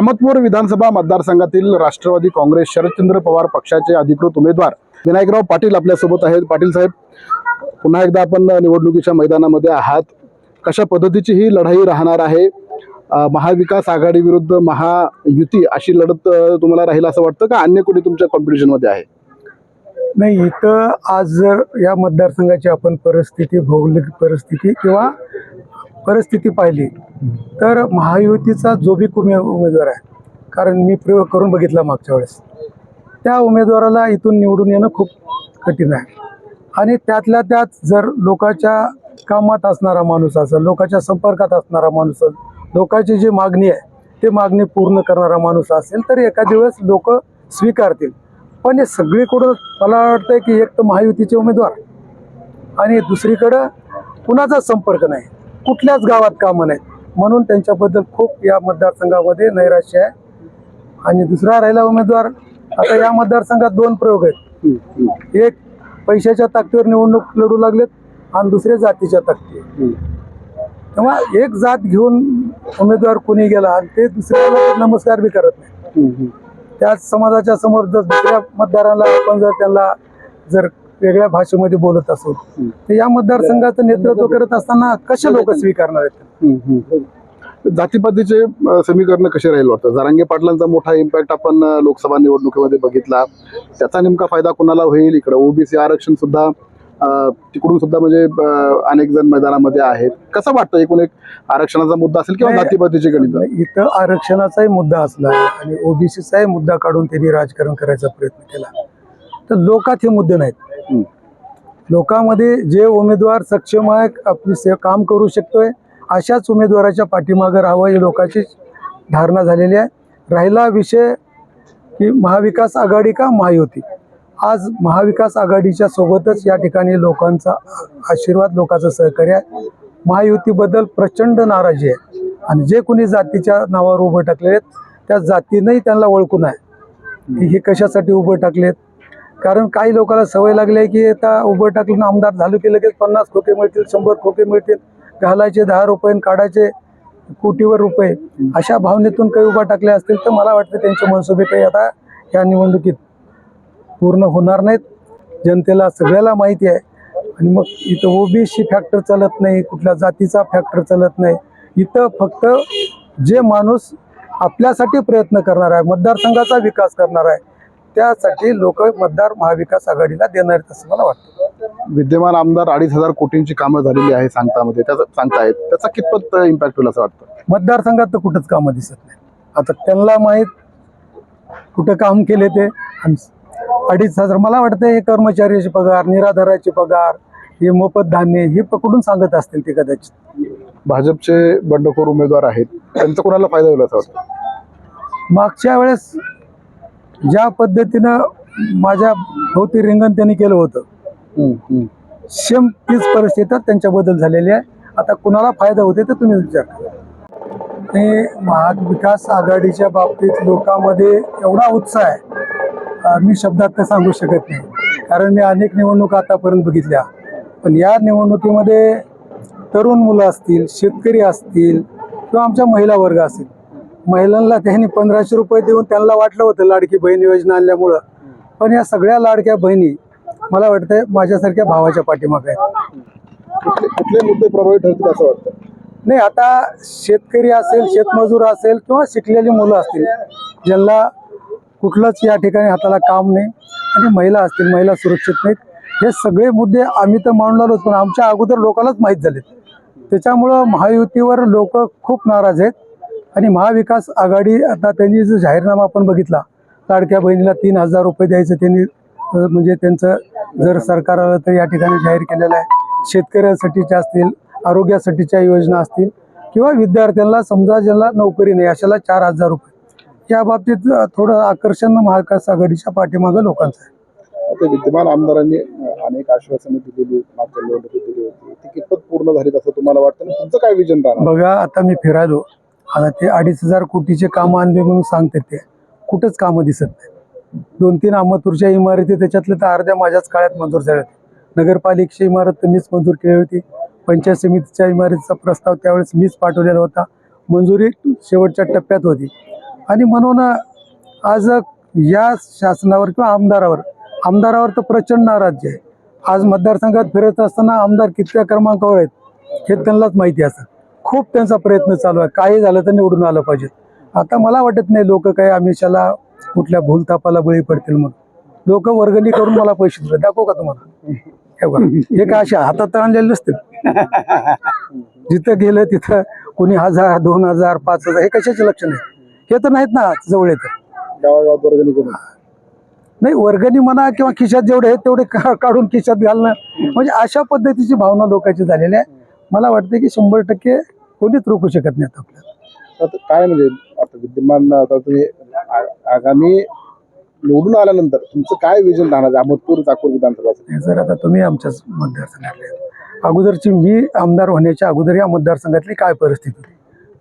अहमदपूर विधानसभा मतदारसंघातील राष्ट्रवादी काँग्रेस शरदचंद्र पवार पक्षाचे अधिकृत उमेदवार विनायकराव पाटील आपल्यासोबत आहेत. पाटील साहेब पुन्हा एकदा आपण निवडणुकीच्या मैदानामध्ये आहात. कशा पद्धतीची ही लढाई राहणार आहे? महाविकास आघाडी विरुद्ध महायुती अशी लढत तुम्हाला राहील असं वाटतं का? अन्य कोणी तुमच्या कॉम्पिटिशनमध्ये आहे? नाही इथं आज जर या मतदारसंघाची आपण परिस्थिती भौगोलिक परिस्थिती किंवा परिस्थिती पाहिली तर महायुतीचा जो बी उमे उमेदवार आहे कारण मी प्रयोग करून बघितला मागच्या वेळेस त्या उमेदवाराला इथून निवडून येणं खूप कठीण आहे. आणि त्यातल्या त्यात जर लोकांच्या कामात असणारा माणूस असेल लोकांच्या संपर्कात असणारा माणूस असेल लोकांची जी मागणी आहे ते मागणी पूर्ण करणारा माणूस असेल तर एका दिवस लोक स्वीकारतील. पण हे सगळीकडून मला वाटतं की एक तर महायुतीचे उमेदवार आणि दुसरीकडं कुणाचा संपर्क नाही. कुठल्याच गावात कामं नाहीत. म्हणून त्यांच्याबद्दल खूप या मतदारसंघामध्ये नैराश्य आहे. आणि दुसरा राहिला उमेदवार. आता या मतदारसंघात दोन प्रयोग आहेत. एक पैशाच्या ताकदीवर निवडणूक लढू लागलेत आणि दुसरे जातीच्या ताकदीवर. तेव्हा एक जात घेऊन उमेदवार कोणी गेला आणि ते दुसऱ्याला नमस्कार बी करत नाही. त्याच समाजाच्या समोर जर दुसऱ्या मतदाराला आपण जर त्यांना जर वेगळ्या भाषेमध्ये बोलत असू. तर या मतदारसंघाचं नेतृत्व करत असताना कसे लोक स्वीकारणार आहेत? जातीपातीचे समीकरण कसे राहील वाटतं? जरांगे पाटलांचा मोठा इम्पॅक्ट आपण लोकसभा निवडणुकीमध्ये बघितला. त्याचा नेमका फायदा कुणाला होईल? इकडे ओबीसी आरक्षण सुद्धा तिकडून सुद्धा म्हणजे अनेक जण मैदानामध्ये आहेत. कसं वाटतं? एकूण एक आरक्षणाचा मुद्दा असेल किंवा. जातीपातीचे गणित? इथं आरक्षणाचाही मुद्दा असला आणि ओबीसीचाही मुद्दा काढून त्यांनी राजकारण करायचा प्रयत्न केला. तर लोकात हे मुद्दे नाहीत. लोकांमध्ये जे उमेदवार सक्षम आहे आपली से काम करू शकतोय अशाच उमेदवाराच्या पाठीमागं राहावं ही लोकांची धारणा झालेली आहे. राहिला विषय की महाविकास आघाडी का महायुती आज महाविकास आघाडीच्या सोबतच या ठिकाणी लोकांचा आशीर्वाद लोकांचं सहकार्य आहे. महायुतीबद्दल प्रचंड नाराजी आहे. आणि जे कोणी जातीच्या नावावर उभं टाकलेले आहेत त्या जातीनंही त्यांना ओळखून आहे की हे कशासाठी उभं टाकलेत? कारण काही लोकांना सवय लागली आहे की आता उभं टाकलं आमदार झालो की लगेच पन्नास खोके मिळतील शंभर खोके मिळतील घालायचे दहा रुपये आणि काढायचे कोटीवर रुपये अशा भावनेतून काही उभा टाकले असतील तर मला वाटतं त्यांचे मनसुबे काही आता या निवडणुकीत पूर्ण होणार नाहीत. जनतेला सगळ्याला माहिती आहे. आणि मग इथं ओबीसी फॅक्टर चालत नाही कुठल्या जातीचा फॅक्टर चालत नाही. इथं फक्त जे माणूस आपल्यासाठी प्रयत्न करणार आहे मतदारसंघाचा विकास करणार आहे त्यासाठी लोक मतदार महाविकास आघाडीला देणार आहेत असं मला वाटतं. विद्यमान आमदार अडीच हजार कोटींची कामं झालेली आहे सांगतामध्ये. त्याचा सांगतायत. त्याचा कितपत इम्पॅक्ट होईल असं वाटतं? मतदारसंघात तर कुठंच कामं दिसत नाही. आता त्यांना माहीत कुठं काम केले ते. अडीच हजार मला वाटतं हे कर्मचाऱ्याचे पगार निराधाराचे पगार हे मोफत धान्य हे पकडून सांगत असतील ते कदाचित? भाजपचे बंडखोर उमेदवार आहेत. त्यांचा कोणाला फायदा होईल असं वाटतं? मागच्या वेळेस ज्या पद्धतीनं माझ्या भोवती रिंगण त्यांनी केलं होतं. सेम तीच परिस्थिती त्यांच्याबद्दल झालेली आहे. आता कुणाला फायदा होते तर तुम्ही विचार आणि महाविकास आघाडीच्या बाबतीत लोकांमध्ये एवढा उत्साह आहे. मी शब्दात सांगू शकत नाही कारण मी अनेक निवडणुका आतापर्यंत बघितल्या. पण या निवडणुकीमध्ये तरुण मुलं असतील शेतकरी असतील किंवा आमच्या महिला वर्ग असतील महिलांना त्यांनी पंधराशे रुपये देऊन त्यांना वाटलं होतं लाडकी बहीण योजना आणल्यामुळं. पण या सगळ्या लाडक्या बहिणी मला वाटतंय माझ्यासारख्या भावाच्या पाठीमागे आहेत. कुठले कुठले मुद्दे प्रभावी ठरतील असं वाटतं? नाही आता शेतकरी असेल शेतमजूर असेल किंवा शिकलेली मुलं असतील ज्यांना कुठलंच या ठिकाणी हाताला काम नाही आणि महिला असतील महिला सुरक्षित नाहीत हे सगळे मुद्दे आम्ही तर मांडून आलोच पण आमच्या अगोदर लोकांनाच माहीत झालेत. त्याच्यामुळं महायुतीवर लोक खूप नाराज आहेत. आणि महाविकास आघाडी आता त्यांनी जो जाहीरनामा आपण बघितला लाडक्या बहिणीला तीन हजार रुपये द्यायचं त्यांनी म्हणजे त्यांचं जर सरकार आलं तर या ठिकाणी जाहीर केलेलं आहे. शेतकऱ्यांसाठीच्या असतील आरोग्यासाठीच्या योजना असतील किंवा विद्यार्थ्यांना समजा ज्यांना नोकरी नाही अशाला चार हजार रुपये. या बाबतीत थोडं आकर्षण महाविकास आघाडीच्या पाठीमागं लोकांचं आहे. विद्यमान आमदारांनी अनेक आश्वासने दिलेली मागच्या निवडणुकीत दिली होती. ती कितपत पूर्ण झालीत असं तुम्हाला वाटतं? तुमचं काय विजन राहणार? बघा आता मी फिरायलो. आता ते अडीच हजार कोटीचे कामं आणले म्हणून सांगते ते. कुठंच कामं दिसत नाही दोन तीन आमतूरच्या इमारती त्याच्यातल्या तर अर्ध्या माझ्याच काळात मंजूर झाल्या होत्या. नगरपालिकेची इमारत तर मीच मंजूर केली होती. पंचायत समितीच्या इमारतीचा प्रस्ताव त्यावेळेस मीच पाठवलेला होता. मंजुरी शेवटच्या टप्प्यात होती. आणि म्हणून आज या शासनावर किंवा आमदारावर आमदारावर तर प्रचंड नाराज्य आहे. आज मतदारसंघात फिरत असताना आमदार कितव्या क्रमांकावर आहेत हे त्यांनाच माहिती असतं खूप त्यांचा प्रयत्न चालू आहे. काही झालं तर निवडून आलं पाहिजे. आता मला वाटत नाही लोक काही आमिषाला कुठल्या भूलतापाला बळी पडतील म्हणून. लोक वर्गणी करून मला पैसे दिले. दाखवू का तुम्हाला? हे हे काय असे हातात आणलेले नसते जिथं गेलं तिथं कोणी हजार दोन हजार पाच हजार हे कशाचे लक्ष नाही? हे तर नाहीत ना जवळ येतं. गावागावात वर्गणी करून. नाही वर्गणी म्हणा किंवा खिशात जेवढे आहेत तेवढे काढून खिशात घालणं. म्हणजे अशा पद्धतीची भावना लोकांची झालेली आहे. मला वाटतं की शंभर टक्के कोणीच रोखू शकत नाहीत आपल्याला. आता काय म्हणजे आता विद्यमान आता तुम्ही आ- आगामी निवडून आल्यानंतर तुमचं काय विजन राहणार? आहे अहमदपूर चाकूर विधानसभा हे जर आता तुम्ही आमच्याच मतदारसंघातले आहेत. अगोदरची मी आमदार होण्याच्या अगोदर या मतदारसंघातली काय परिस्थिती होती?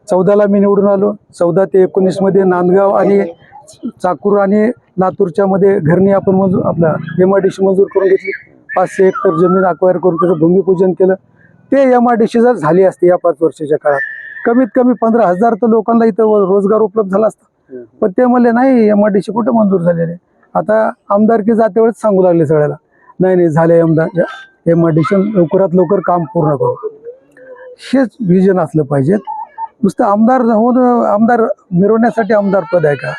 चौदाला मी निवडून आलो. चौदा ते एकोणीसमध्ये नांदगाव आणि चाकूर आणि लातूरच्या मध्ये घरणी आपण मंजूर आपला एम आय डी सी मंजूर करून घेतली. पाचशे हेक्टर जमीन अक्वायर करून त्याचं भूमिपूजन केलं. ते एम आय डी सी जर झाली असती या पाच वर्षाच्या काळात कमीत कमी पंधरा हजार तर लोकांना इथं रोजगार उपलब्ध झाला असता. पण ते म्हणले नाही एम आय डी सी कुठं मंजूर झालेले आता आमदारकी जाते वेळेस सांगू लागले सगळ्याला नाही नाही झाले आमदार एम आय डी सी लवकरात लवकर काम पूर्ण करू. हेच विजन असलं पाहिजे नुसतं आमदार होऊन आमदार मिरवण्यासाठी आमदार पद आहे का?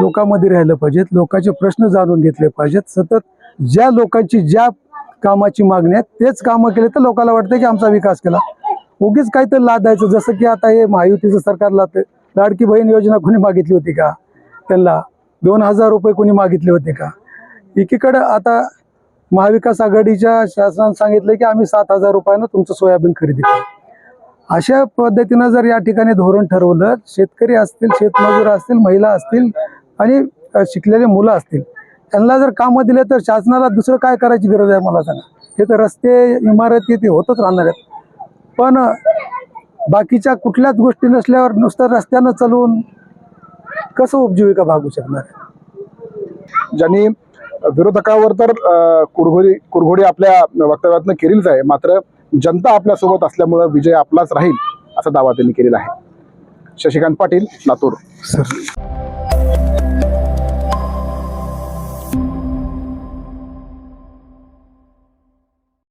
लोकांमध्ये राहिलं पाहिजेत. लोकांचे प्रश्न जाणून घेतले पाहिजेत. सतत ज्या लोकांची ज्या कामाची मागणी आहे. तेच कामं केले तर लोकांना वाटतं की आमचा विकास केला. उगीच काहीतरी लादायचं जसं की आता हे महायुतीचं सरकार लादते लाडकी बहीण योजना कोणी मागितली होती का? त्यांना दोन हजार रुपये कोणी मागितले होते का? एकीकडं आता महाविकास आघाडीच्या शासनानं सांगितलं की आम्ही सात हजार रुपयानं तुमचं सोयाबीन खरेदी करू. अशा पद्धतीनं जर या ठिकाणी धोरण ठरवलं शेतकरी असतील शेतमजूर असतील महिला असतील आणि शिकलेले मुलं असतील त्यांना जर कामं दिले तर शासनाला दुसरं काय करायची गरज आहे मला सांगा? हे तर रस्ते इमारती ते होतच राहणार आहेत. पण बाकीच्या कुठल्याच गोष्टी नसल्यावर नुसतं रस्त्यानं चालवून कसं उपजीविका भागू शकणार? ज्यांनी विरोधकावर तर कुरघोडी कुरघोडी आपल्या वक्तव्यातनं केलीच आहे. मात्र जनता आपल्यासोबत असल्यामुळं विजय आपलाच राहील असा दावा त्यांनी केलेला आहे. शशिकांत पाटील लातूर. सर.